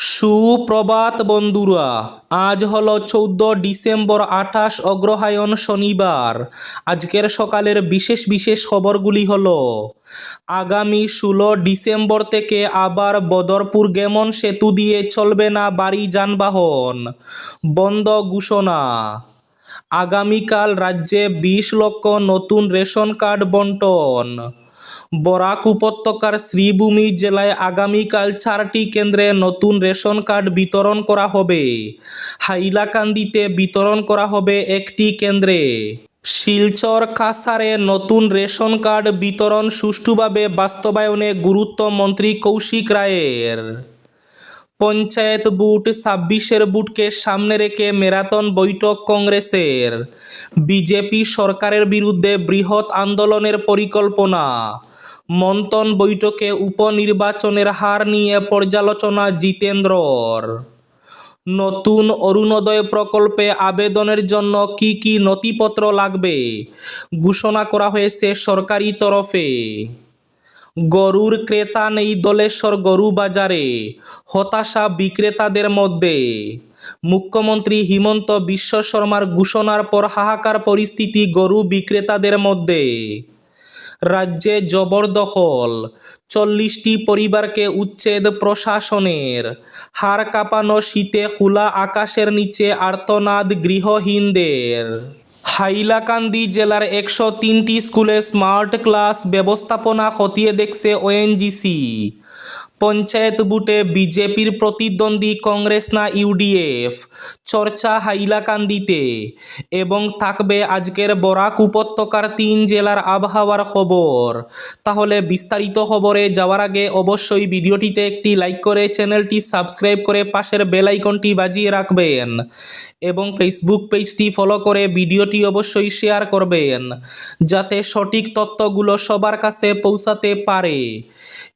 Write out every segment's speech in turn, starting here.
সুপ্রভাত বন্ধুরা, আজ হলো চৌদ্দ ডিসেম্বর আঠাশ অগ্রহায়ণ শনিবার। আজকের সকালের বিশেষ বিশেষ খবরগুলি হলো, আগামী ষোলো ডিসেম্বর থেকে আবার বদরপুর গেমন সেতু দিয়ে চলবে না বাড়ি যানবাহন। বন্ধ ঘোষণা। আগামীকাল রাজ্যে বিশ লক্ষ নতুন রেশন কার্ড বন্টন। বরাক উপত্যকার শ্রীভূমি জেলায় আগামীকাল চারটি কেন্দ্রে নতুন রেশন কার্ড বিতরণ করা হবে। হাইলাকান্দিতে বিতরণ করা হবে একটি কেন্দ্রে। শিলচর কাসারে নতুন রেশন কার্ড বিতরণ সুষ্ঠুভাবে বাস্তবায়নে গুরুত্ব মন্ত্রী কৌশিক রায়ের। পঞ্চায়েত বুট ছাব্বিশের বুটকে সামনে রেখে ম্যারাথন বৈঠক কংগ্রেসের। বিজেপি সরকারের বিরুদ্ধে বৃহৎ আন্দোলনের পরিকল্পনা। মন্থন বৈঠকে উপনির্বাচনের হার নিয়ে পর্যালোচনা জিতেন্দ্রর। নতুন অরুণোদয় প্রকল্পে আবেদনের জন্য কি কি নথিপত্র লাগবে ঘোষণা করা হয়েছে সরকারি তরফে। গরুর ক্রেতা নেই দলেশ্বর গরু বাজারে, হতাশা বিক্রেতাদের মধ্যে। মুখ্যমন্ত্রী হিমন্ত বিশ্ব শর্মার ঘোষণার পর হাহাকার পরিস্থিতি গরু বিক্রেতাদের মধ্যে। রাজ্যে জবরদখল। চল্লিশটি পরিবারকে উচ্ছেদ প্রশাসনের। হাড় কাঁপানো শীতে খোলা আকাশের নিচে আর্তনাদ গৃহহীনদের। হাইলাকান্দি জেলার একশো তিনটি স্কুলে স্মার্ট ক্লাস ব্যবস্থাপনা খতিয়ে দেখছে ওএনজিসি। পঞ্চায়েত বুটে বিজেপির প্রতিদ্বন্দ্বী কংগ্রেস না ইউডিএফ? চর্চা হাইলাকান্দিতে। এবং থাকবে আজকের বরাক উপত্যকার তিন জেলার আবহাওয়ার খবর। তাহলে বিস্তারিত খবরে যাওয়ার আগে অবশ্যই ভিডিওটিতে একটি লাইক করে চ্যানেলটি সাবস্ক্রাইব করে পাশের বেল বাজিয়ে রাখবেন। এবং ফেসবুক পেজটি ফলো করে ভিডিওটি অবশ্যই শেয়ার করবেন। যাতে সঠিক তথ্যগুলো সবার কাছে পৌঁছাতে পারে।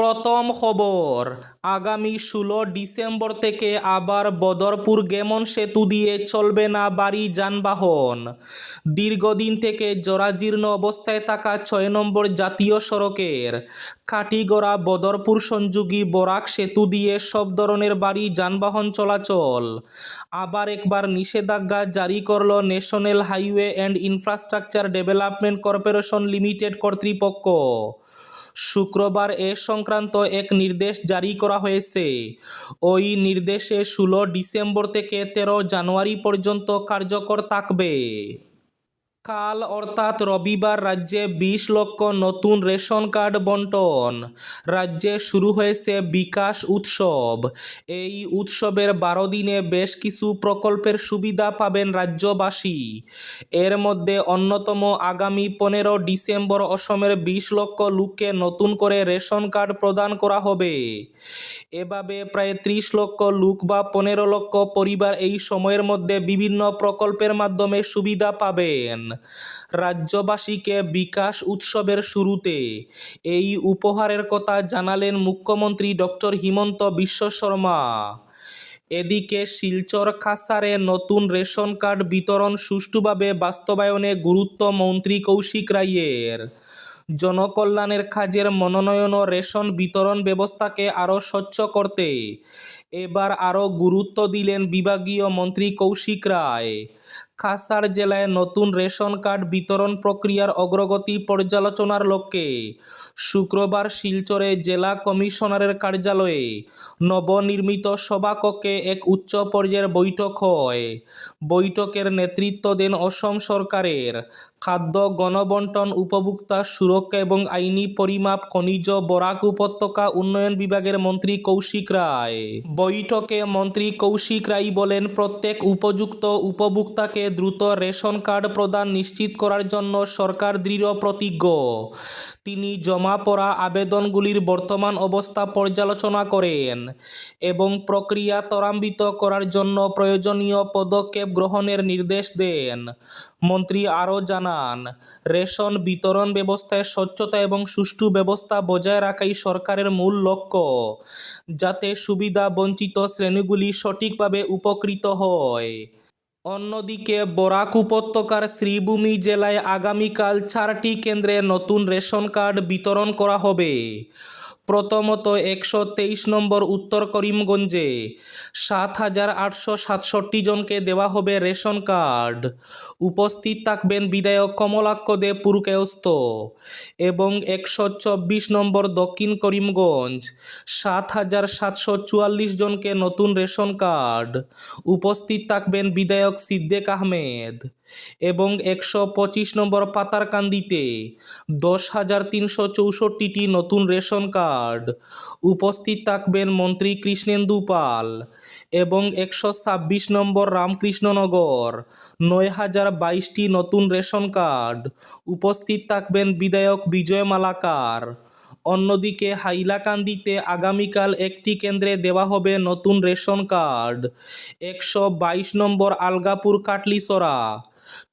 প্রথম খবর, আগামী ষোলো ডিসেম্বর থেকে আবার বদরপুর গেমন সেতু দিয়ে চলবে না বাড়ি যানবাহন। দীর্ঘদিন থেকে জরাজীর্ণ অবস্থায় থাকা ছয় নম্বর জাতীয় সড়কের কাটিগড়া বদরপুর সংযোগী বরাক সেতু দিয়ে সব ধরনের বাড়ি যানবাহন চলাচল। আবার একবার নিষেধাজ্ঞা জারি করল national highway and infrastructure development corporation limited কর্তৃপক্ষ। শুক্রবার এ সংক্রান্ত এক নির্দেশ জারি করা হয়েছে। ওই নির্দেশে ষোলো ডিসেম্বর থেকে তেরো জানুয়ারি পর্যন্ত কার্যকর থাকবে। কাল অর্থাৎ রবিবার রাজ্যে বিশ লক্ষ নতুন রেশন কার্ড বন্টন। রাজ্যে শুরু হয়েছে বিকাশ উৎসব। এই উৎসবের বারো দিনে বেশ কিছু প্রকল্পের সুবিধা পাবেন রাজ্যবাসী। এর মধ্যে অন্যতম আগামী পনেরো ডিসেম্বর অসমের বিশ লক্ষ লোককে নতুন করে রেশন কার্ড প্রদান করা হবে। এভাবে প্রায় ত্রিশ লক্ষ লোক বা পনেরো লক্ষ পরিবার এই সময়ের মধ্যে বিভিন্ন প্রকল্পের মাধ্যমে সুবিধা পাবেন। রাজ্যবাসীকে বিকাশ উৎসবের শুরুতে এই উপহারের কথা জানালেন মুখ্যমন্ত্রী ডক্টর হিমন্ত বিশ্ব শর্মা। এদিকে শিলচর খাসারে নতুন রেশন কার্ড বিতরণ সুষ্ঠুভাবে বাস্তবায়নে গুরুত্ব মন্ত্রী কৌশিক রায়ের। জনকল্যাণের কাজের মনোনয়ন ও রেশন বিতরণ ব্যবস্থাকে আরও স্বচ্ছ করতে এবার আরও গুরুত্ব দিলেন বিভাগীয় মন্ত্রী কৌশিক রায়। কাছাড় জেলায় নতুন রেশন কার্ড বিতরণ প্রক্রিয়ার অগ্রগতি পর্যালোচনার লক্ষ্যে শুক্রবার শিলচরে জেলা কমিশনারের কার্যালয়ে নবনির্মিত সভাকক্ষে এক উচ্চ পর্যায়ের বৈঠক হয়। বৈঠকের নেতৃত্ব দেন অসম সরকারের খাদ্য গণবন্টন উপভোক্তা সুরক্ষা এবং আইনি পরিমাপ খনিজ বরাক উপত্যকা উন্নয়ন বিভাগের মন্ত্রী কৌশিক রায়। বৈঠকে মন্ত্রী কৌশিক রায় বলেন, প্রত্যেক উপযুক্ত উপভোক্তাকে দ্রুত রেশন কার্ড প্রদান নিশ্চিত করার জন্য সরকার দৃঢ় প্রতিজ্ঞ। তিনি জমা পড়া আবেদনগুলির বর্তমান অবস্থা পর্যালোচনা করেন এবং প্রক্রিয়া ত্বরান্বিত করার জন্য প্রয়োজনীয় পদক্ষেপ গ্রহণের নির্দেশ দেন। মন্ত্রী আরও জানান, রেশন বিতরণ ব্যবস্থায় স্বচ্ছতা এবং সুষ্ঠু ব্যবস্থা বজায় রাখাই সরকারের মূল লক্ষ্য, যাতে সুবিধা বঞ্চিত শ্রেণীগুলি সঠিকভাবে উপকৃত হয়। অন্যদিকে বরাক উপত্যকার শ্রীভূমি জেলায় আগামীকাল চারটি কেন্দ্রে নতুন রেশন কার্ড বিতরণ করা হবে। প্রথমত একশো তেইশ নম্বর উত্তর করিমগঞ্জে সাত হাজার আটশো সাতষট্টি জনকে দেওয়া হবে রেশন কার্ড। উপস্থিত থাকবেন বিধায়ক কমলাক্ষ দে পুরকায়স্ত এবং একশো চব্বিশ নম্বর দক্ষিণ করিমগঞ্জ। সাত হাজার সাতশো চুয়াল্লিশ জনকে নতুন রেশন কার্ড। উপস্থিত থাকবেন বিধায়ক সিদ্দেক আহমেদ। এবং একশো পঁচিশ নম্বর পাতারকান্দিতে দশ হাজার তিনশো চৌষট্টিটি নতুন রেশন কার্ড। উপস্থিত থাকবেন মন্ত্রী কৃষ্ণেন্দু পাল এবং একশো ছাব্বিশ নম্বর রামকৃষ্ণনগর। নয় হাজার বাইশটি নতুন রেশন কার্ড। উপস্থিত থাকবেন বিধায়ক বিজয় মালাকার। অন্যদিকে হাইলাকান্দিতে আগামীকাল একটি কেন্দ্রে দেওয়া হবে নতুন রেশন কার্ড। একশো বাইশ নম্বর আলগাপুর কাটলিসরা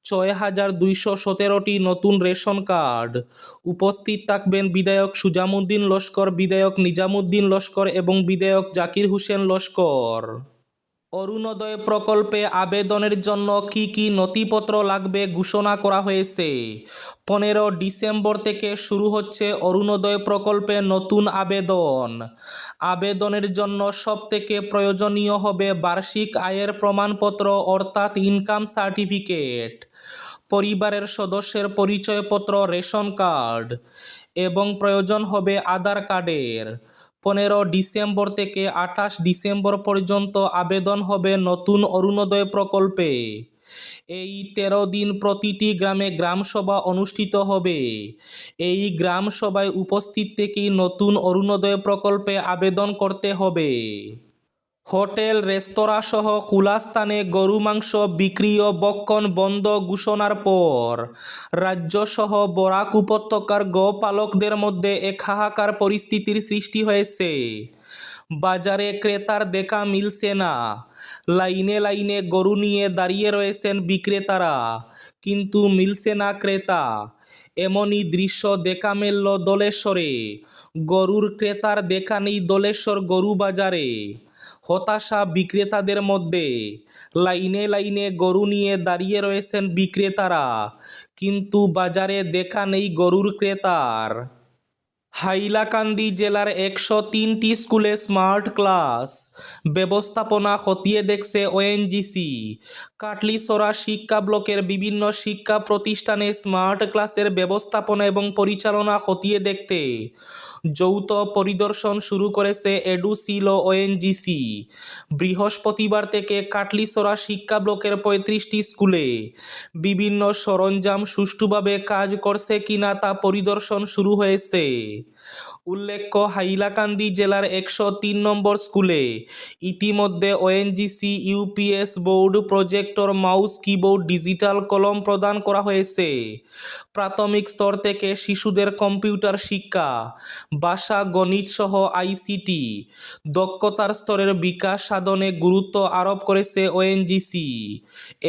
ছয় হাজার দুইশো সতেরোটি নতুন রেশন কার্ড। উপস্থিত থাকবেন বিধায়ক সুজামুদ্দিন লস্কর, বিধায়ক নিজামুদ্দিন লস্কর এবং বিধায়ক জাকির হুসেন লস্কর। অরুণোদয় প্রকল্পে আবেদনের জন্য কি কি নথিপত্র লাগবে ঘোষণা করা হয়েছে? পনেরো ডিসেম্বর থেকে শুরু হচ্ছে অরুণোদয় প্রকল্পে নতুন আবেদন। আবেদনের জন্য সবথেকে প্রয়োজনীয় হবে বার্ষিক আয়ের প্রমাণপত্র অর্থাৎ ইনকাম সার্টিফিকেট, পরিবারের সদস্যের পরিচয়পত্র, রেশন কার্ড এবং প্রয়োজন হবে আধার কার্ডের। পনেরো ডিসেম্বর থেকে আঠাশ ডিসেম্বর পর্যন্ত আবেদন হবে নতুন অরুণোদয় প্রকল্পে। এই তেরো দিন প্রতিটি গ্রামে গ্রামসভা অনুষ্ঠিত হবে। এই গ্রামসভায় উপস্থিত থেকেই নতুন অরুণোদয় প্রকল্পে আবেদন করতে হবে। হোটেল রেস্তোরাঁ সহ খোলা স্থানে গরু মাংস বিক্রি ও বক্ষণ বন্ধ ঘোষণার পর রাজ্যসহ বরাক উপত্যকার গোপালকদের মধ্যে এক হাহাকার পরিস্থিতির সৃষ্টি হয়েছে। বাজারে ক্রেতার দেখা মিলছে না। লাইনে লাইনে গরু নিয়ে দাঁড়িয়ে রয়েছেন বিক্রেতারা। কিন্তু মিলছে না ক্রেতা। এমনই দৃশ্য দেখা মিলল দলেশ্বরে। গরুর ক্রেতার দেখা নেই দলেশ্বর গরু বাজারে। হতাশা বিক্রেতাদের মধ্যে। লাইনে লাইনে গরু নিয়ে দাঁড়িয়ে রয়েছেন বিক্রেতারা, কিন্তু বাজারে দেখা নেই গরুর ক্রেতার। হাইলাকান্দি জেলার একশো তিনটি স্কুলে স্মার্ট ক্লাস ব্যবস্থাপনা খতিয়ে দেখছে ওএনজিসি কাটলিসরা শিক্ষা ব্লকের বিভিন্ন শিক্ষা প্রতিষ্ঠানে স্মার্ট ক্লাসের ব্যবস্থাপনা এবং পরিচালনা খতিয়ে দেখতে যৌথ পরিদর্শন শুরু করেছে এডুসিল ও ওএনজিসি বৃহস্পতিবার থেকে কাটলিসরা শিক্ষা ব্লকের পঁয়ত্রিশটি স্কুলে বিভিন্ন সরঞ্জাম সুষ্ঠুভাবে কাজ করছে কিনা তা পরিদর্শন শুরু হয়েছে। উল্লেখ্য, হাইলাকান্দি জেলার একশো তিন নম্বর স্কুলে। ইতিমধ্যে ONGC UPS board projector mouse keyboard digital কলম প্রদান করা হয়েছে। প্রাথমিক স্তর থেকে শিশুদের কম্পিউটার শিক্ষা ভাষা গণিত সহ আইসিটি দক্ষতার স্তরের বিকাশ সাধনে গুরুত্ব আরোপ করেছে ওএনজিসি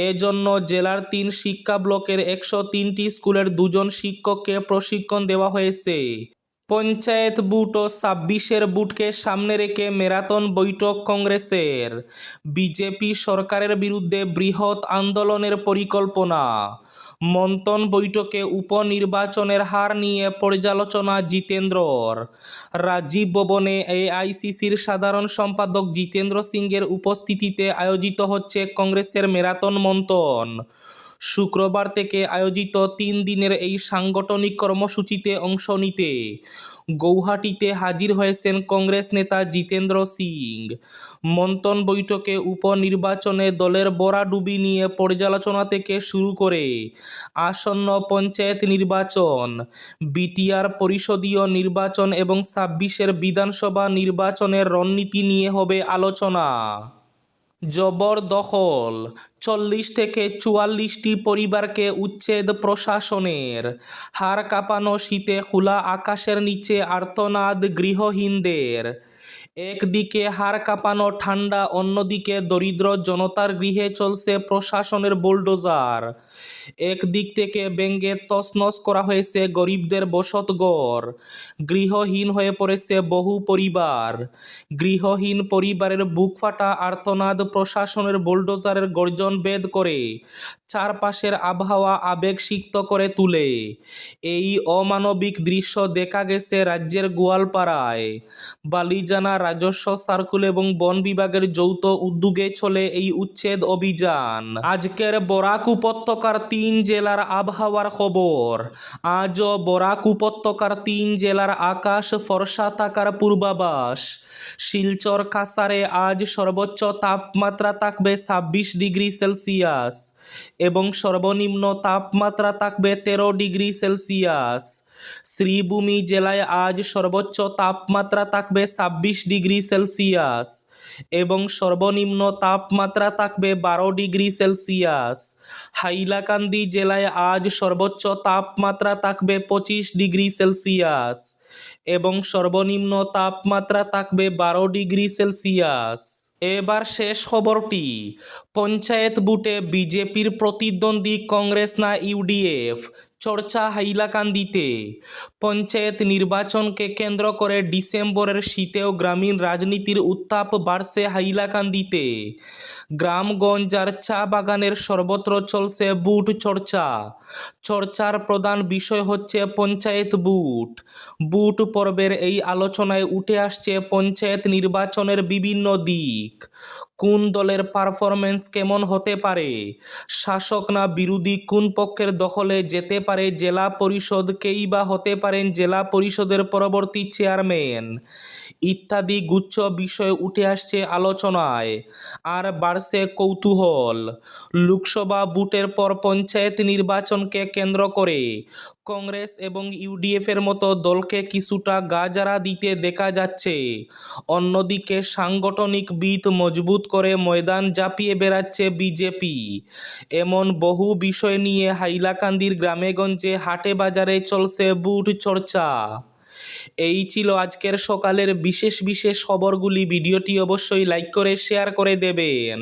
এজন্য জেলার তিন শিক্ষা ব্লকের একশো তিনটি স্কুলের দুজন শিক্ষককে প্রশিক্ষণ দেওয়া হয়েছে। পঞ্চায়েত বুট ও ছাব্বিশের বুটকে সামনে রেখে ম্যারাথন বৈঠক কংগ্রেসের। বিজেপি সরকারের বিরুদ্ধে বৃহৎ আন্দোলনের পরিকল্পনা। মন্থন বৈঠকে উপনির্বাচনের হার নিয়ে পর্যালোচনা জিতেন্দ্রর। রাজীব ভবনে এআইসিসির সাধারণ সম্পাদক জিতেন্দ্র সিংয়ের উপস্থিতিতে আয়োজিত হচ্ছে কংগ্রেসের ম্যারাথন মন্থন। শুক্রবার থেকে আয়োজিত তিন দিনের এই সাংগঠনিক কর্মসূচিতে অংশ নিতে গৌহাটিতে হাজির হয়েছেন কংগ্রেস নেতা জিতেন্দ্র সিং। মন্থন বৈঠকে উপনির্বাচনে দলের বরাডুবি নিয়ে পর্যালোচনা থেকে শুরু করে আসন্ন পঞ্চায়েত নির্বাচন, বিটিআর পরিষদীয় নির্বাচন এবং ছাব্বিশের বিধানসভা নির্বাচনের রণনীতি নিয়ে হবে আলোচনা। জবরদখল। চল্লিশ থেকে চুয়াল্লিশটি পরিবারকে উচ্ছেদ প্রশাসনের। হাড় কাঁপানো শীতে খোলা আকাশের নিচে আর্তনাদ গৃহহীনদের। একদিকে হাড় কাঁপানো ঠান্ডা, অন্যদিকে দরিদ্র জনতার গৃহে চলছে প্রশাসনের বুলডোজার। একদিক থেকে ব্যঙ্গে তছনছ করা হয়েছে গরিবদের বসতঘর গৃহহীন হয়ে পড়েছে বহু পরিবার। গৃহহীন পরিবারের বুকফাটা আর্তনাদ প্রশাসনের বুলডোজারের গর্জন বেদ করে, চারপাশের আবহাওয়া আবেগসিক্ত করে তুলে। এই অমানবিক দৃশ্য দেখা গেছে রাজ্যের গোয়ালপাড়ায়। বালিজানা রাজস্ব, সার্কুল এবং বন বিভাগের যৌথ উদ্যোগে চলে এই উচ্ছেদ অভিযান। আজকের বরাক উপত্যকার তিন জেলার আবহাওয়ার খবর। আজও বরাক উপত্যকার তিন জেলার আকাশ ফর্সা থাকার পূর্বাভাস। শিলচর কাসারে আজ সর্বোচ্চ তাপমাত্রা থাকবে ছাব্বিশ ডিগ্রি সেলসিয়াস এবং সর্বনিম্ন তাপমাত্রা থাকবে তেরো ডিগ্রি সেলসিয়াস। শ্রীভূমি জেলায় আজ সর্বোচ্চ তাপমাত্রা থাকবে ছাব্বিশ ডিগ্রি সেলসিয়াস এবং সর্বনিম্ন তাপমাত্রা থাকবে বারো ডিগ্রি সেলসিয়াস। হাইলাকান্দি জেলায় আজ সর্বোচ্চ তাপমাত্রা থাকবে পঁচিশ ডিগ্রি সেলসিয়াস এবং সর্বনিম্ন তাপমাত্রা থাকবে বারো ডিগ্রি সেলসিয়াস। এবার শেষ খবরটি। পঞ্চায়েত বুটে বিজেপির প্রতিদ্বন্দ্বী কংগ্রেস না ইউডিএফ? চর্চা হাইলাকান্দিতে পঞ্চায়েত নির্বাচনকে কেন্দ্র করে ডিসেম্বরের শীতেও গ্রামীণ রাজনীতির উত্তাপ বাড়ছে হাইলাকান্দিতে গ্রামগঞ্জ আর চা বাগানের সর্বত্র চলছে বুট চর্চা। চর্চার প্রধান বিষয় হচ্ছে পঞ্চায়েত বুট। বুট পর্বের এই আলোচনায় উঠে আসছে পঞ্চায়েত নির্বাচনের বিভিন্ন দিক। কোন দলের পারফরমেন্স কেমন হতে পারে? শাসক না বিরোধী কোন পক্ষের দখলে যেতে পারে জেলা পরিষদ? কেই বা হতে পারেন জেলা পরিষদের পরবর্তী চেয়ারম্যান ইত্যাদি গুচ্ছ বিষয় উঠে আসছে আলোচনায়। আর বাড়ছে কৌতূহল। লোকসভা বুটের পর পঞ্চায়েত নির্বাচনকে কেন্দ্র করে কংগ্রেস এবং ইউডিএফের মতো দলকে কিছুটা গাজারা দিতে দেখা যাচ্ছে। অন্যদিকে সাংগঠনিক ভিত মজবুত করে ময়দান জাপিয়ে বেড়াচ্ছে বিজেপি। এমন বহু বিষয় নিয়ে হাইলাকান্দির গ্রামেগঞ্জে হাটে বাজারে চলছে বুট চর্চা। এই ছিল আজকের সকালের বিশেষ বিশেষ খবরগুলি। ভিডিওটি অবশ্যই লাইক করে, শেয়ার করে দেবেন।